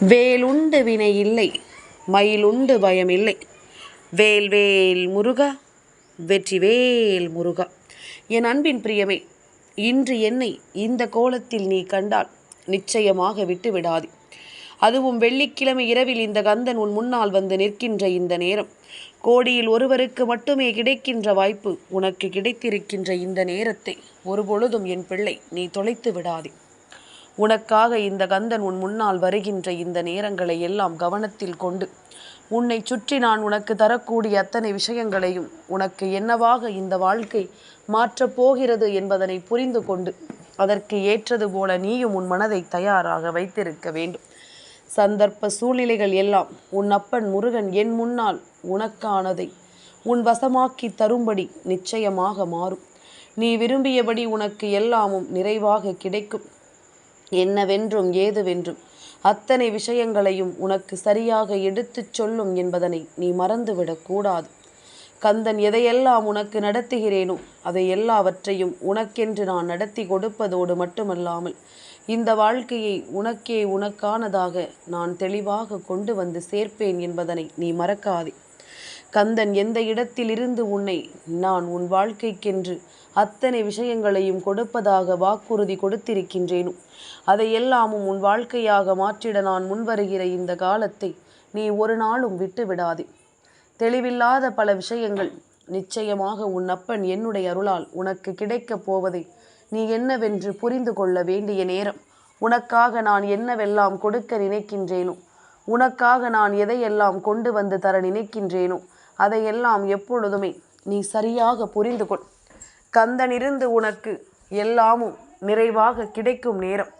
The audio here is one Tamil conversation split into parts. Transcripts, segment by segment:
வேலுண்டு வினை இல்லை மயிலுண்டு இல்லை. வேல் வேல் முருகா வெற்றி வேல் முருகா. என் அன்பின் பிரியமே இன்று என்னை இந்த கோலத்தில் நீ கண்டால் நிச்சயமாக விட்டு விடாதே. அதுவும் வெள்ளிக்கிழமை இரவில் இந்த கந்தன் உன் முன்னால் வந்து நிற்கின்ற இந்த நேரம். கோடியில் ஒருவருக்கு மட்டுமே கிடைக்கின்ற வாய்ப்பு உனக்கு கிடைத்திருக்கின்ற இந்த நேரத்தை ஒருபொழுதும் என் பிள்ளை நீ தொலைத்து விடாதே. உனக்காக இந்த கந்தன் உன் முன்னால் வருகின்ற இந்த நேரங்களை எல்லாம் கவனத்தில் கொண்டு உன்னை சுற்றி நான் உனக்கு தரக்கூடிய அத்தனை விஷயங்களையும் உனக்கு என்னவாக இந்த வாழ்க்கை மாற்றப் போகிறது என்பதனை புரிந்து கொண்டு அதற்கு ஏற்றது போல நீயும் உன் மனதை தயாராக வைத்திருக்க வேண்டும். சந்தர்ப்ப சூழ்நிலைகள் எல்லாம் உன் அப்பன் முருகன் என் முன்னால் உனக்கானதை உன் வசமாக்கி தரும்படி நிச்சயமாக மாறும். நீ விரும்பியபடி உனக்கு எல்லாமும் நிறைவாக கிடைக்கும். என்னவென்றும் ஏதுவென்றும். அத்தனை விஷயங்களையும் உனக்கு சரியாக எடுத்துச் சொல்லும் என்பதனை நீ மறந்துவிடக்கூடாது கந்தன் எதையெல்லாம் உனக்கு நடத்துகிறேனோ அதை எல்லாவற்றையும் உனக்கென்று நான் நடத்தி கொடுப்பதோடு மட்டுமல்லாமல் இந்த வாழ்க்கையை உனக்கே உனக்கானதாக நான் தெளிவாக கொண்டு வந்து சேர்ப்பேன் என்பதனை நீ மறக்காதே. கந்தன் எந்த இடத்திலிருந்து உன்னை நான் உன் வாழ்க்கைக்கென்று அத்தனை விஷயங்களையும் கொடுப்பதாக வாக்குறுதி கொடுத்திருக்கின்றேனோ அதையெல்லாமும் உன் வாழ்க்கையாக மாற்றிட நான் முன்வருகிற இந்த காலத்தை நீ ஒரு நாளும் விட்டு விடாதே தெளிவில்லாத பல விஷயங்கள் நிச்சயமாக உன் அப்பன் என்னுடைய அருளால் உனக்கு கிடைக்கப் போவதை நீ என்னவென்று புரிந்து கொள்ள வேண்டிய நேரம். உனக்காக நான் என்னவெல்லாம் கொடுக்க நினைக்கின்றேனோ உனக்காக நான் எதையெல்லாம் கொண்டு வந்து தர நினைக்கின்றேனோ அதையெல்லாம் எப்பொழுதுமே நீ சரியாக புரிந்து கொள் கந்தனிருந்து உனக்கு எல்லாமும் நிறைவாக கிடைக்கும் நேரம்.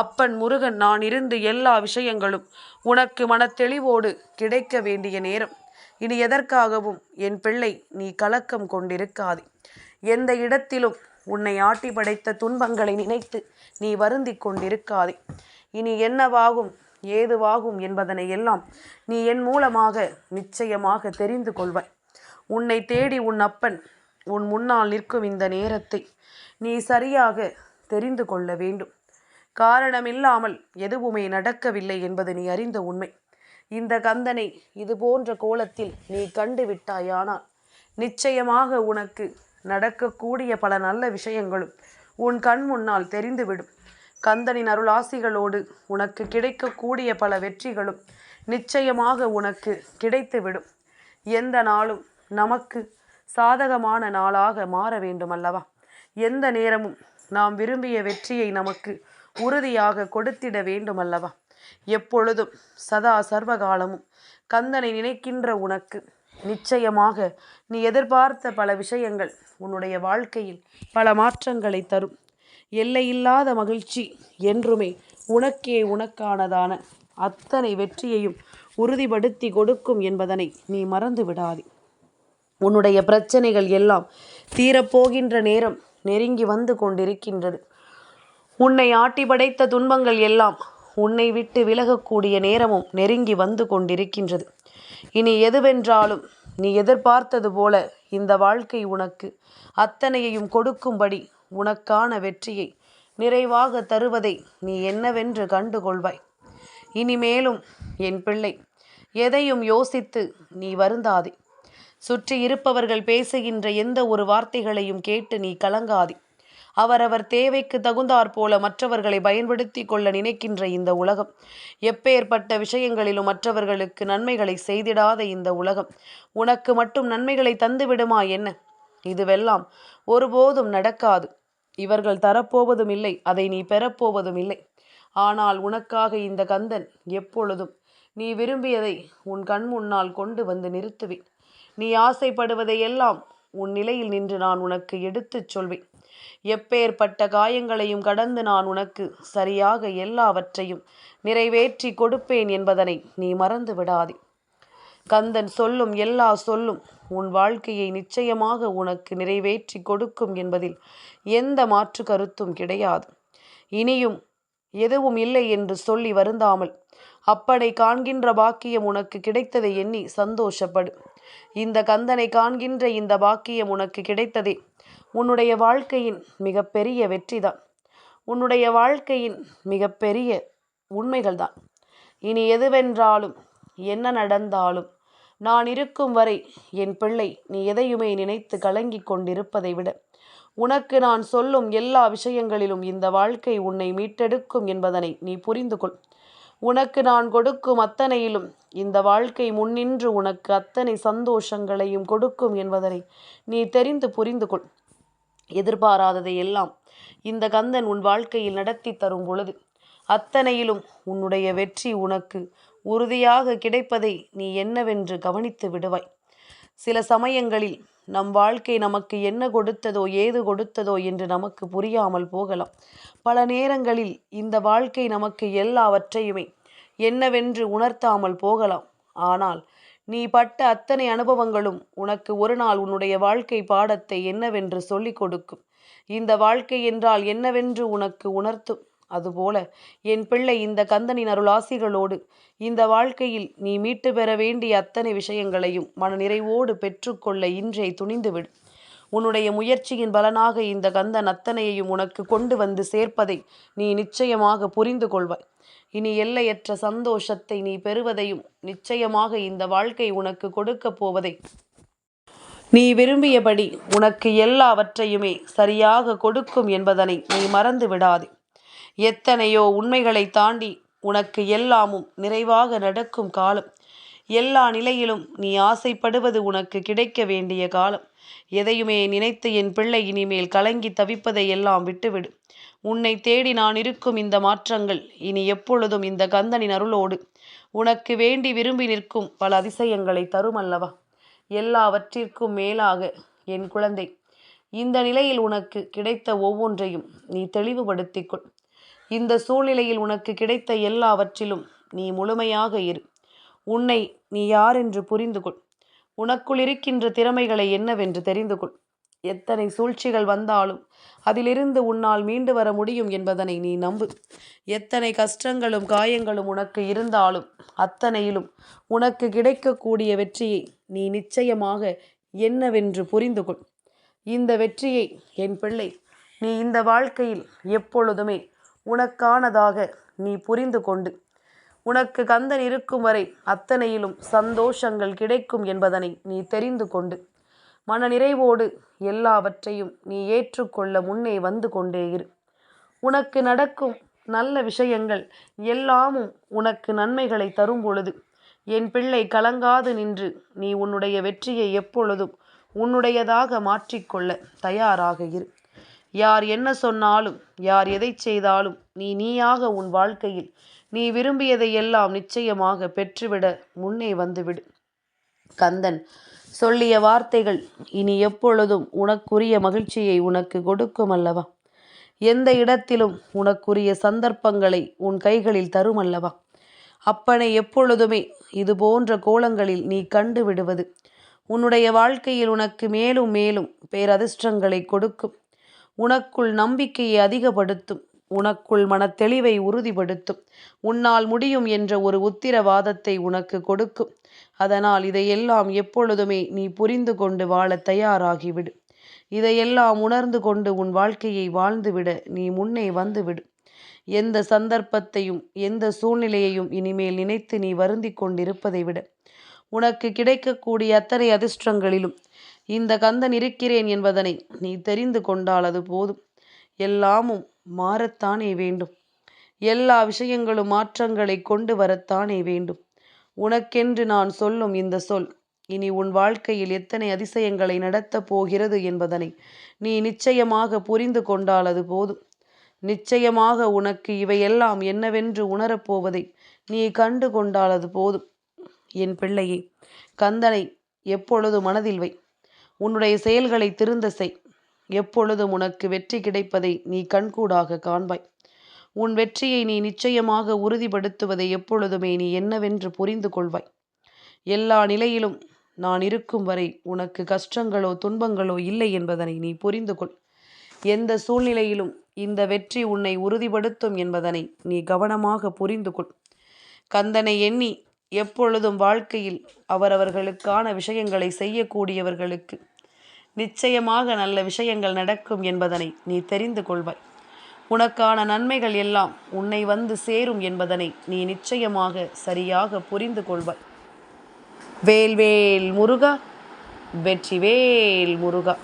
அப்பன் முருகன் நான் இருந்து எல்லா விஷயங்களும் உனக்கு மனத்தெளிவோடு கிடைக்க வேண்டிய நேரம். இனி எதற்காகவும் என் பிள்ளை நீ கலக்கம் கொண்டிருக்காதே. எந்த இடத்திலும் உன்னை ஆட்டி படைத்த துன்பங்களை நினைத்து நீ வருந்தி கொண்டிருக்காதே. இனி என்னவாகும் ஏதுவாகும் என்பதனை எல்லாம் நீ என் மூலமாக நிச்சயமாக தெரிந்து கொள்வாய். உன்னை தேடி உன் அப்பன் உன் முன்னால் நிற்கும் இந்த நேரத்தை நீ சரியாக தெரிந்து கொள்ள வேண்டும். காரணமில்லாமல் எதுவுமே நடக்கவில்லை என்பது நீ அறிந்த உண்மை. இந்த கந்தனை இது போன்ற கோலத்தில் நீ கண்டு விட்டாயானால் நிச்சயமாக உனக்கு நடக்கக்கூடிய பல நல்ல விஷயங்களும் உன் கண் முன்னால் தெரிந்துவிடும். கந்தனின் அருளாசிகளோடு உனக்கு கிடைக்கக்கூடிய பல வெற்றிகளும் நிச்சயமாக உனக்கு கிடைத்துவிடும். எந்த நாளும் நமக்கு சாதகமான நாளாக மாற வேண்டும் அல்லவா எந்த நேரமும் நாம் விரும்பிய வெற்றியை நமக்கு உறுதியாக கொடுத்திட வேண்டும் அல்லவா எப்பொழுதும் சதா சர்வகாலமும் கந்தனை நினைக்கின்ற உனக்கு நிச்சயமாக நீ எதிர்பார்த்த பல விஷயங்கள் உன்னுடைய வாழ்க்கையில் பல மாற்றங்களை தரும். எல்லையில்லாத மகிழ்ச்சி என்றுமே உனக்கே உனக்கானதான அத்தனை வெற்றியையும் உறுதிப்படுத்தி கொடுக்கும் என்பதனை நீ மறந்து விடாதே. உன்னுடைய பிரச்சனைகள் எல்லாம் தீரப்போகின்ற நேரம் நெருங்கி வந்து கொண்டிருக்கின்றது. உன்னை ஆட்டி படைத்த துன்பங்கள் எல்லாம் உன்னை விட்டு விலகக்கூடிய நேரமும் நெருங்கி வந்து கொண்டிருக்கின்றது. இனி எதுவென்றாலும் நீ எதிர்பார்த்தது போல இந்த வாழ்க்கை உனக்கு அத்தனையையும் கொடுக்கும்படி உனக்கான வெற்றியை நிறைவாக தருவதை நீ என்னவென்று கண்டுகொள்வாய். இனிமேலும் என் பிள்ளை எதையும் யோசித்து நீ வருந்தாதே. சுற்றி இருப்பவர்கள் பேசுகின்ற எந்த ஒரு வார்த்தைகளையும் கேட்டு நீ கலங்காதே. அவரவர் தேவைக்கு தகுந்தாற் போல மற்றவர்களை பயன்படுத்தி கொள்ள நினைக்கின்ற இந்த உலகம் எப்பேற்பட்ட விஷயங்களிலும் மற்றவர்களுக்கு நன்மைகளை செய்திடாத இந்த உலகம் உனக்கு மட்டும் நன்மைகளை தந்துவிடுமா என்ன? இதுவெல்லாம் ஒருபோதும் நடக்காது. இவர்கள் தரப்போவதும் இல்லை அதை நீ பெறப்போவதும் இல்லை. ஆனால் உனக்காக இந்த கந்தன் எப்பொழுதும் நீ விரும்பியதை உன் கண் முன்னால் கொண்டு வந்து நிறுத்துவேன். நீ ஆசைப்படுவதையெல்லாம் உன் நிலையில் நின்று நான் உனக்கு எடுத்துச் சொல்வேன். எப்பேற்பட்ட காயங்களையும் கடந்து நான் உனக்கு சரியாக எல்லாவற்றையும் நிறைவேற்றி கொடுப்பேன் என்பதனை நீ மறந்து விடாதே கந்தன் சொல்லும் எல்லா சொல்லும் உன் வாழ்க்கையை நிச்சயமாக உனக்கு நிறைவேற்றி கொடுக்கும் என்பதில் எந்த மாற்று கருத்தும் கிடையாது. இனியும் எதுவும் இல்லை என்று சொல்லி வருந்தாமல் அப்பனை காண்கின்ற பாக்கியம் உனக்கு கிடைத்ததை எண்ணி சந்தோஷப்படு. இந்த கந்தனை காண்கின்ற இந்த பாக்கியம் உனக்கு கிடைத்ததே உன்னுடைய வாழ்க்கையின் மிகப்பெரிய வெற்றிதான். உன்னுடைய வாழ்க்கையின் மிகப்பெரிய உண்மைகள்தான். இனி எதுவென்றாலும் என்ன நடந்தாலும் நான் இருக்கும் வரை என் பிள்ளை நீ எதையுமே நினைத்து கலங்கிக் கொண்டிருப்பதை விட. உனக்கு நான் சொல்லும் எல்லா விஷயங்களிலும் இந்த வாழ்க்கை உன்னை மீட்டெடுக்கும் என்பதனை நீ புரிந்து கொள். உனக்கு நான் கொடுக்கும் அத்தனையிலும் இந்த வாழ்க்கை முன்னின்று உனக்கு அத்தனை சந்தோஷங்களையும் கொடுக்கும் என்பதனை நீ தெரிந்து புரிந்து கொள். எதிர்பாராததை எல்லாம் இந்த கந்தன் உன் வாழ்க்கையில் நடத்தி தரும் பொழுது அத்தனையிலும் உன்னுடைய வெற்றி உனக்கு உறுதியாக கிடைப்பதை நீ என்னவென்று கவனித்து விடுவாய். சில சமயங்களில் நம் வாழ்க்கை நமக்கு என்ன கொடுத்ததோ ஏது கொடுத்ததோ என்று நமக்கு புரியாமல் போகலாம். பல நேரங்களில் இந்த வாழ்க்கை நமக்கு எல்லாவற்றையுமே என்னவென்று உணர்த்தாமல் போகலாம். ஆனால் நீ பட்ட அத்தனை அனுபவங்களும் உனக்கு ஒரு நாள் உன்னுடைய வாழ்க்கை பாடத்தை என்னவென்று சொல்லிக் கொடுக்கும். இந்த வாழ்க்கை என்றால் என்னவென்று உனக்கு உணர்த்தும். அதுபோல என் பிள்ளை இந்த கந்தனின் அருளாசிகளோடு இந்த வாழ்க்கையில் நீ மீட்டு பெற வேண்டிய அத்தனை விஷயங்களையும் மனநிறைவோடு பெற்றுக்கொள்ள இன்றே துணிந்துவிடு. உன்னுடைய முயற்சியின் பலனாக இந்த கந்தன் அத்தனையையும் உனக்கு கொண்டு வந்து சேர்ப்பதை நீ நிச்சயமாக புரிந்து கொள்வாய். இனி எல்லையற்ற சந்தோஷத்தை நீ பெறுவதையும் நிச்சயமாக இந்த வாழ்க்கை உனக்கு கொடுக்கப் போவதை நீ விரும்பியபடி உனக்கு எல்லாவற்றையுமே சரியாக கொடுக்கும் என்பதனை நீ மறந்து விடாதே எத்தனையோ உண்மைகளை தாண்டி உனக்கு எல்லாமும் நிறைவாக நடக்கும் காலம். எல்லா நிலையிலும் நீ ஆசைப்படுவது உனக்கு கிடைக்க வேண்டிய காலம். எதையுமே நினைத்து என் பிள்ளை இனிமேல் கலங்கி தவிப்பதை எல்லாம் விட்டுவிடு. உன்னை தேடி நான் இருக்கும் இந்த மாற்றங்கள் இனி எப்பொழுதும் இந்த கந்தனின் அருளோடு. உனக்கு வேண்டி விரும்பி நிற்கும் பல அதிசயங்களை தருமல்லவா? எல்லாவற்றிற்கும் மேலாக என் குழந்தை இந்த நிலையில் உனக்கு கிடைத்த ஒவ்வொன்றையும் நீ தெளிவுபடுத்திக்கொள் இந்த சூழ்நிலையில் உனக்கு கிடைத்த எல்லாவற்றிலும் நீ முழுமையாக இரு. உன்னை நீ யார் என்று புரிந்து கொள். உனக்குள் இருக்கின்ற திறமைகளை என்னவென்று தெரிந்து கொள். எத்தனை சூழ்ச்சிகள் வந்தாலும் அதிலிருந்து உன்னால் மீண்டு வர முடியும் என்பதனை நீ நம்பு. எத்தனை கஷ்டங்களும் காயங்களும் உனக்கு இருந்தாலும் அத்தனையிலும் உனக்கு கிடைக்கக்கூடிய வெற்றியை நீ நிச்சயமாக என்னவென்று புரிந்து கொள். இந்த வெற்றியை என் பிள்ளை நீ இந்த வாழ்க்கையில் எப்பொழுதுமே உனக்கானதாக நீ புரிந்து கொண்டு. உனக்கு கந்தன் இருக்கும் வரை அத்தனையிலும் சந்தோஷங்கள் கிடைக்கும் என்பதனை நீ தெரிந்து கொண்டு. மன நிறைவோடு எல்லாவற்றையும் நீ ஏற்றுக்கொள்ள முன்னே வந்து கொண்டே இரு. உனக்கு நடக்கும் நல்ல விஷயங்கள் எல்லாமும் உனக்கு நன்மைகளை தரும் பொழுது என் பிள்ளை கலங்காது நின்று நீ உன்னுடைய வெற்றியை எப்பொழுதும் உன்னுடையதாக மாற்றிக்கொள்ள தயாராக இரு. யார் என்ன சொன்னாலும் யார் எதை செய்தாலும் நீ நீயாக உன் வாழ்க்கையில் நீ விரும்பியதை எல்லாம் நிச்சயமாக பெற்றுவிட முன்னே வந்துவிடு. கந்தன் சொல்லிய வார்த்தைகள் இனி எப்பொழுதும் உனக்குரிய மகிழ்ச்சியை உனக்கு கொடுக்கும் அல்லவா? எந்த இடத்திலும் உனக்குரிய சந்தர்ப்பங்களை உன் கைகளில் தரும் அல்லவா? அப்பனை எப்பொழுதுமே இது போன்ற கோலங்களில் நீ கண்டு விடுவது உன்னுடைய வாழ்க்கையில் உனக்கு மேலும் மேலும் பேரதிர்ஷ்டங்களை கொடுக்கும். உனக்குள் நம்பிக்கையை அதிகப்படுத்தும். உனக்குள் மனத்தெளிவை உறுதிப்படுத்தும். உன்னால் முடியும் என்ற ஒரு உத்திரவாதத்தை உனக்கு கொடுக்கும். அதனால் இதையெல்லாம் எப்பொழுதுமே நீ புரிந்து கொண்டு வாழ தயாராகிவிடு. இதையெல்லாம் உணர்ந்து கொண்டு உன் வாழ்க்கையை வாழ்ந்துவிட நீ முன்னே வந்துவிடு. எந்த சந்தர்ப்பத்தையும் எந்த சூழ்நிலையையும் இனிமேல் நினைத்து நீ வருந்தி கொண்டிருப்பதை விட. உனக்கு கிடைக்கக்கூடிய அத்தனை அதிர்ஷ்டங்களிலும் இந்த கந்தன் இருக்கிறேன் என்பதனை நீ தெரிந்து கொண்டால் அது போதும். எல்லாமும் மாறத்தானே வேண்டும். எல்லா விஷயங்களும் மாற்றங்களை கொண்டு வரத்தானே வேண்டும். உனக்கென்று நான் சொல்லும் இந்த சொல் இனி உன் வாழ்க்கையில் எத்தனை அதிசயங்களை நடத்தப் போகிறது என்பதனை நீ நிச்சயமாக புரிந்து கொண்டால் அது போதும். நிச்சயமாக உனக்கு இவையெல்லாம் என்னவென்று உணரப்போவதை நீ கண்டு கொண்டால் அது போதும். என் பிள்ளையே கந்தனை எப்பொழுது மனதில் வை. உன்னுடைய செயல்களை திருந்த செய். எப்பொழுதும் உனக்கு வெற்றி கிடைப்பதை நீ கண்கூடாக காண்பாய். உன் வெற்றியை நீ நிச்சயமாக உறுதிப்படுத்துவதை எப்பொழுதுமே நீ என்னவென்று புரிந்து கொள்வாய். எல்லா நிலையிலும் நான் இருக்கும் வரை உனக்கு கஷ்டங்களோ துன்பங்களோ இல்லை என்பதனை நீ புரிந்து கொள். எந்த சூழ்நிலையிலும் இந்த வெற்றி உன்னை உறுதிப்படுத்தும் என்பதனை நீ கவனமாக புரிந்து கொள். கந்தனை எண்ணி எப்பொழுதும் வாழ்க்கையில் அவரவர்களுக்கான விஷயங்களை செய்யக்கூடியவர்களுக்கு நிச்சயமாக நல்ல விஷயங்கள் நடக்கும் என்பதனை நீ தெரிந்து கொள்வாய். உனக்கான நன்மைகள் எல்லாம் உன்னை வந்து சேரும் என்பதனை நீ நிச்சயமாக சரியாக புரிந்து கொள்வாய். வேல்வேல் முருகா வெற்றிவேல் முருகா.